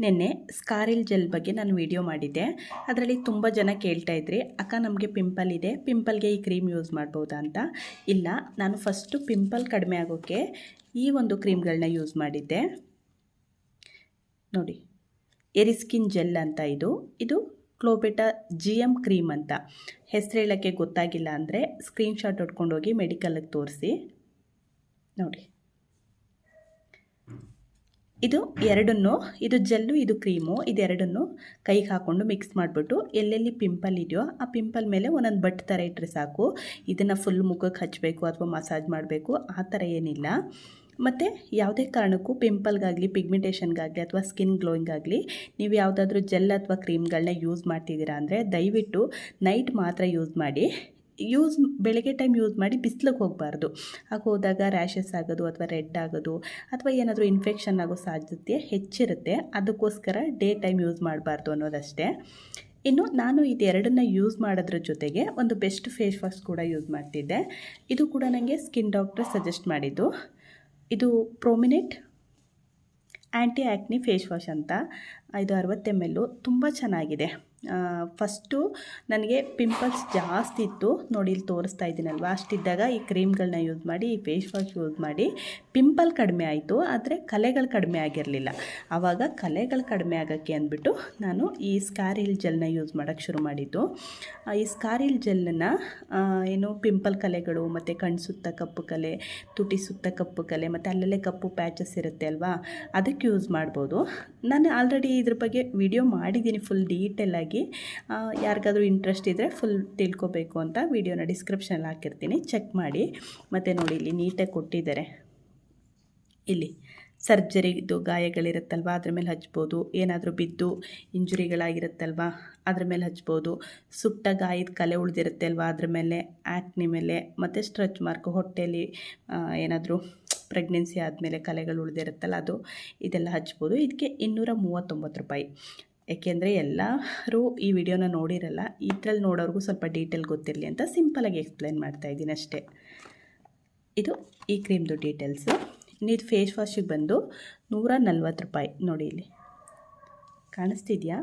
ನಿನ್ನೆ ಸ್ಕಾರಿಲ್ ಜೆಲ್ ಬಗ್ಗೆ ನಾನು ವಿಡಿಯೋ ಮಾಡಿದ್ದೆ. ಅದರಲ್ಲಿ ತುಂಬ ಜನ ಕೇಳ್ತಾ ಇದ್ರಿ, ಅಕ್ಕ, ನಮಗೆ ಪಿಂಪಲ್ ಇದೆ, ಪಿಂಪಲ್ಗೆ ಈ ಕ್ರೀಮ್ ಯೂಸ್ ಮಾಡ್ಬೋದಾ ಅಂತ? ಇಲ್ಲ, ನಾನು ಫಸ್ಟು ಪಿಂಪಲ್ ಕಡಿಮೆ ಆಗೋಕ್ಕೆ ಈ ಒಂದು ಕ್ರೀಮ್ಗಳನ್ನ ಯೂಸ್ ಮಾಡಿದ್ದೆ. ನೋಡಿ, ಎರಿಸ್ಕಿನ್ ಜೆಲ್ ಅಂತ ಇದು. ಇದು ಕ್ಲೋಬೆಟಾ ಜಿ ಎಂ ಕ್ರೀಮ್ ಅಂತ. ಹೆಸರು ಹೇಳೋಕ್ಕೆ ಗೊತ್ತಾಗಿಲ್ಲ ಅಂದರೆ ಸ್ಕ್ರೀನ್ಶಾಟ್ ಹೊಡ್ಕೊಂಡೋಗಿ ಮೆಡಿಕಲಿಗೆ ತೋರಿಸಿ. ನೋಡಿ. ಇದು ಎರಡನ್ನು, ಇದು ಜೆಲ್ಲು, ಇದು ಕ್ರೀಮು, ಇದೆರಡನ್ನು ಕೈಗೆ ಹಾಕ್ಕೊಂಡು ಮಿಕ್ಸ್ ಮಾಡಿಬಿಟ್ಟು ಎಲ್ಲೆಲ್ಲಿ ಪಿಂಪಲ್ ಇದೆಯೋ ಆ ಪಿಂಪಲ್ ಮೇಲೆ ಒಂದೊಂದು ಬಟ್ ಥರ ಇಟ್ಟರೆ ಸಾಕು. ಇದನ್ನು ಫುಲ್ ಮುಖಕ್ಕೆ ಹಚ್ಚಬೇಕು ಅಥವಾ ಮಸಾಜ್ ಮಾಡಬೇಕು, ಆ ಥರ ಏನಿಲ್ಲ. ಮತ್ತು ಯಾವುದೇ ಕಾರಣಕ್ಕೂ ಪಿಂಪಲ್ಗಾಗಲಿ ಪಿಗ್ಮೆಂಟೇಷನ್ಗಾಗಲಿ ಅಥವಾ ಸ್ಕಿನ್ ಗ್ಲೋಯಿಂಗಾಗಲಿ ನೀವು ಯಾವುದಾದ್ರೂ ಜೆಲ್ ಅಥವಾ ಕ್ರೀಮ್ಗಳನ್ನ ಯೂಸ್ ಮಾಡ್ತಿದ್ದೀರಾ ಅಂದರೆ ದಯವಿಟ್ಟು ನೈಟ್ ಮಾತ್ರ ಯೂಸ್ ಮಾಡಿ. ಯೂಸ್ ಬೆಳಗ್ಗೆ ಟೈಮ್ ಯೂಸ್ ಮಾಡಿ ಬಿಸಿಲಿಗೆ ಹೋಗಬಾರ್ದು. ಹಾಗೆ ಹೋದಾಗ ರ್ಯಾಷಸ್ ಆಗೋದು ಅಥವಾ ರೆಡ್ ಆಗೋದು ಅಥವಾ ಏನಾದರೂ ಇನ್ಫೆಕ್ಷನ್ ಆಗೋ ಸಾಧ್ಯತೆ ಹೆಚ್ಚಿರುತ್ತೆ. ಅದಕ್ಕೋಸ್ಕರ ಡೇ ಟೈಮ್ ಯೂಸ್ ಮಾಡಬಾರ್ದು ಅನ್ನೋದಷ್ಟೇ. ಇನ್ನು ನಾನು ಇದೆರಡನ್ನ ಯೂಸ್ ಮಾಡೋದ್ರ ಜೊತೆಗೆ ಒಂದು ಬೆಸ್ಟ್ ಫೇಸ್ ವಾಶ್ ಕೂಡ ಯೂಸ್ ಮಾಡ್ತಿದ್ದೆ. ಇದು ಕೂಡ ನನಗೆ ಸ್ಕಿನ್ ಡಾಕ್ಟರ್ ಸಜೆಸ್ಟ್ ಮಾಡಿದ್ದು. ಇದು prominent anti acne face wash ಅಂತ. ಇದು ಅರವತ್ತು ಎಂ ಎಲ್ಲು ತುಂಬ ಚೆನ್ನಾಗಿದೆ. ಫಸ್ಟು ನನಗೆ ಪಿಂಪಲ್ಸ್ ಜಾಸ್ತಿ ಇತ್ತು. ನೋಡಿ, ಇಲ್ಲಿ ತೋರಿಸ್ತಾ ಇದ್ದೀನಲ್ವ? ಅಷ್ಟಿದ್ದಾಗ ಈ ಕ್ರೀಮ್ಗಳನ್ನ ಯೂಸ್ ಮಾಡಿ, ಈ ಫೇಸ್ ವಾಶ್ ಯೂಸ್ ಮಾಡಿ ಪಿಂಪಲ್ ಕಡಿಮೆ ಆಯಿತು. ಆದರೆ ಕಲೆಗಳು ಕಡಿಮೆ ಆಗಿರಲಿಲ್ಲ. ಆವಾಗ ಕಲೆಗಳು ಕಡಿಮೆ ಆಗೋಕ್ಕೆ ಅಂದ್ಬಿಟ್ಟು ನಾನು ಈ ಸ್ಕಾರಿಲ್ ಜೆಲ್ನ ಯೂಸ್ ಮಾಡೋಕ್ಕೆ ಶುರು ಮಾಡಿದ್ದು. ಈ ಸ್ಕಾರಿಲ್ ಜೆಲ್ನ ಏನು ಪಿಂಪಲ್ ಕಲೆಗಳು, ಮತ್ತು ಕಣ್ಣು ಸುತ್ತ ಕಪ್ಪು ಕಲೆ, ತುಟಿ ಸುತ್ತ ಕಪ್ಪು ಕಲೆ, ಮತ್ತು ಅಲ್ಲಲ್ಲೇ ಕಪ್ಪು ಪ್ಯಾಚಸ್ ಇರುತ್ತೆ ಅಲ್ವಾ? ಅದಕ್ಕೆ ಯೂಸ್ ಮಾಡ್ಬೋದು. ನಾನು ಆಲ್ರೆಡಿ ಇದ್ರ ಬಗ್ಗೆ ವಿಡಿಯೋ ಮಾಡಿದ್ದೀನಿ ಫುಲ್ ಡೀಟೇಲ್ ಆಗಿ ಯಾರಿಗಾದರೂ ಇಂಟ್ರೆಸ್ಟ್ ಇದ್ದರೆ ಫುಲ್ ತಿಳ್ಕೊಬೇಕು ಅಂತ ವಿಡಿಯೋನ ಡಿಸ್ಕ್ರಿಪ್ಷನಲ್ಲಿ ಹಾಕಿರ್ತೀನಿ. ಚೆಕ್ ಮಾಡಿ. ಮತ್ತು ನೋಡಿ, ಇಲ್ಲಿ ನೀಟಾಗಿ ಕೊಟ್ಟಿದ್ದಾರೆ. ಇಲ್ಲಿ ಸರ್ಜರಿದು ಗಾಯಗಳಿರುತ್ತಲ್ವ? ಅದ್ರ ಮೇಲೆ ಹಚ್ಬೋದು. ಏನಾದರೂ ಬಿದ್ದು ಇಂಜುರಿಗಳಾಗಿರುತ್ತಲ್ವ? ಅದ್ರ ಮೇಲೆ ಹಚ್ಬೋದು. ಸುಟ್ಟ ಗಾಯದ ಕಲೆ ಉಳಿದಿರುತ್ತೆ ಅಲ್ವಾ ಅದ್ರ ಮೇಲೆ ಆ್ಯಕ್ನಿ ಮೇಲೆ, ಮತ್ತು ಸ್ಟ್ರೆಚ್ ಮಾರ್ಕ್ ಹೊಟ್ಟೆಯಲ್ಲಿ ಏನಾದರೂ ಪ್ರೆಗ್ನೆನ್ಸಿ ಆದಮೇಲೆ ಕಲೆಗಳು ಉಳಿದಿರುತ್ತಲ್ಲ, ಅದು ಇದೆಲ್ಲ ಹಚ್ಬೋದು. ಇದಕ್ಕೆ ಇನ್ನೂರ ಮೂವತ್ತೊಂಬತ್ತು ರೂಪಾಯಿ. ಏಕೆಂದರೆ ಎಲ್ಲರೂ ಈ ವಿಡಿಯೋನ ನೋಡಿರಲ್ಲ, ಇದ್ರಲ್ಲಿ ನೋಡೋರಿಗೂ ಸ್ವಲ್ಪ ಡೀಟೇಲ್ ಗೊತ್ತಿರಲಿ ಅಂತ ಸಿಂಪಲಾಗಿ ಎಕ್ಸ್ಪ್ಲೈನ್ ಮಾಡ್ತಾಯಿದ್ದೀನಿ ಅಷ್ಟೇ. ಇದು ಈ ಕ್ರೀಮ್ದು ಡೀಟೇಲ್ಸು. ಇದು ಫೇಸ್ ವಾಶಿಗೆ ಬಂದು ನೂರ ನಲ್ವತ್ತು ರೂಪಾಯಿ. ನೋಡಿ ಇಲ್ಲಿ. ಕಾಣಿಸ್ತಿದೆಯಾ?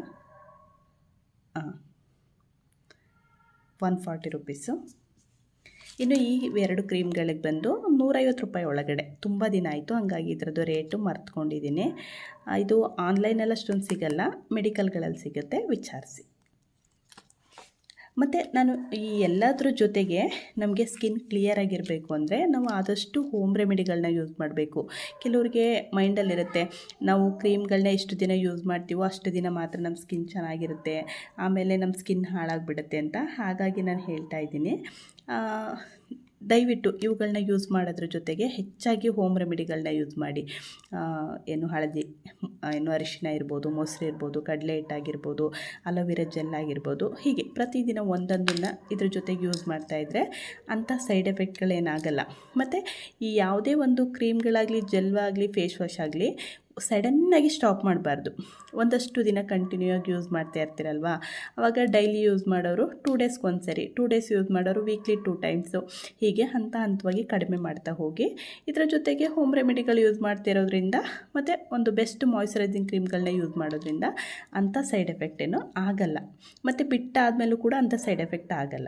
ಹಾಂ ಒನ್ ಫಾರ್ಟಿ ರುಪೀಸು. ಇನ್ನು ಈ ಎರಡು ಕ್ರೀಮ್ಗಳಿಗೆ ಬಂದು ನೂರೈವತ್ತು ರೂಪಾಯಿ ಒಳಗಡೆ. ತುಂಬ ದಿನ ಆಯಿತು, ಹಂಗಾಗಿ ಇದರದ್ದು ರೇಟು ಮರ್ತ್ಕೊಂಡಿದ್ದೀನಿ. ಇದು ಆನ್ಲೈನಲ್ಲಿ ಅಷ್ಟೊಂದು ಸಿಗಲ್ಲ ಮೆಡಿಕಲ್ಗಳಲ್ಲಿ ಸಿಗುತ್ತೆ, ವಿಚಾರಿಸಿ. ಮತ್ತು ನಾನು ಈ ಎಲ್ಲದ್ರ ಜೊತೆಗೆ ನಮಗೆ ಸ್ಕಿನ್ ಕ್ಲಿಯರ್ ಆಗಿರಬೇಕು ಅಂದರೆ ನಾವು ಆದಷ್ಟು ಹೋಮ್ ರೆಮಿಡಿಗಳನ್ನ ಯೂಸ್ ಮಾಡಬೇಕು. ಕೆಲವ್ರಿಗೆ ಮೈಂಡಲ್ಲಿರುತ್ತೆ ನಾವು ಕ್ರೀಮ್ಗಳನ್ನ ಎಷ್ಟು ದಿನ ಯೂಸ್ ಮಾಡ್ತೀವೋ ಅಷ್ಟು ದಿನ ಮಾತ್ರ ನಮ್ಮ ಸ್ಕಿನ್ ಚೆನ್ನಾಗಿರುತ್ತೆ, ಆಮೇಲೆ ನಮ್ಮ ಸ್ಕಿನ್ ಹಾಳಾಗಿಬಿಡುತ್ತೆ ಅಂತ ಹಾಗಾಗಿ ನಾನು ಹೇಳ್ತಾ ಇದ್ದೀನಿ. ದಯವಿಟ್ಟು ಇವುಗಳನ್ನ ಯೂಸ್ ಮಾಡೋದ್ರ ಜೊತೆಗೆ ಹೆಚ್ಚಾಗಿ ಹೋಮ್ ರೆಮಿಡಿಗಳನ್ನ ಯೂಸ್ ಮಾಡಿ. ಏನು ಹಳದಿ ಏನು ಅರಿಶಿನ ಇರ್ಬೋದು, ಮೊಸರು ಇರ್ಬೋದು, ಕಡಲೆ ಹಿಟ್ಟಾಗಿರ್ಬೋದು, ಅಲೋವೆರಾ ಜೆಲ್ ಆಗಿರ್ಬೋದು, ಹೀಗೆ ಪ್ರತಿದಿನ ಒಂದೊಂದನ್ನು ಇದ್ರ ಜೊತೆಗೆ ಯೂಸ್ ಮಾಡ್ತಾಯಿದ್ರೆ ಅಂಥ ಸೈಡ್ ಎಫೆಕ್ಟ್ಗಳೇನಾಗಲ್ಲ ಮತ್ತು ಈ ಯಾವುದೇ ಒಂದು ಕ್ರೀಮ್ಗಳಾಗಲಿ ಜೆಲ್ವಾಗಲಿ ಫೇಸ್ ವಾಶ್ ಆಗಲಿ ಸಡನ್ನಾಗಿ ಸ್ಟಾಪ್ ಮಾಡಬಾರ್ದು. ಒಂದಷ್ಟು ದಿನ ಕಂಟಿನ್ಯೂ ಆಗಿ ಯೂಸ್ ಮಾಡ್ತಾ ಇರ್ತೀರಲ್ವಾ? ಆವಾಗ ಡೈಲಿ ಯೂಸ್ ಮಾಡೋರು ಟೂ ಡೇಸ್ಗೆ ಒಂದು ಸರಿ ಟೂ ಡೇಸ್ ಯೂಸ್ ಮಾಡೋರು ವೀಕ್ಲಿ ಟೂ ಟೈಮ್ಸು ಹೀಗೆ ಹಂತ ಹಂತವಾಗಿ ಕಡಿಮೆ ಮಾಡ್ತಾ ಹೋಗಿ. ಇದರ ಜೊತೆಗೆ ಹೋಮ್ ರೆಮಿಡಿಗಳು ಯೂಸ್ ಮಾಡ್ತಿರೋದ್ರಿಂದ ಮತ್ತು ಒಂದು ಬೆಸ್ಟ್ ಮಾಯ್ಚರೈಸಿಂಗ್ ಕ್ರೀಮ್ಗಳನ್ನ ಯೂಸ್ ಮಾಡೋದ್ರಿಂದ ಅಂಥ ಸೈಡ್ ಎಫೆಕ್ಟ್ ಏನೂ ಆಗಲ್ಲ. ಮತ್ತು ಬಿಟ್ಟಾದಮೇಲೂ ಕೂಡ ಅಂಥ ಸೈಡ್ ಎಫೆಕ್ಟ್ ಆಗಲ್ಲ.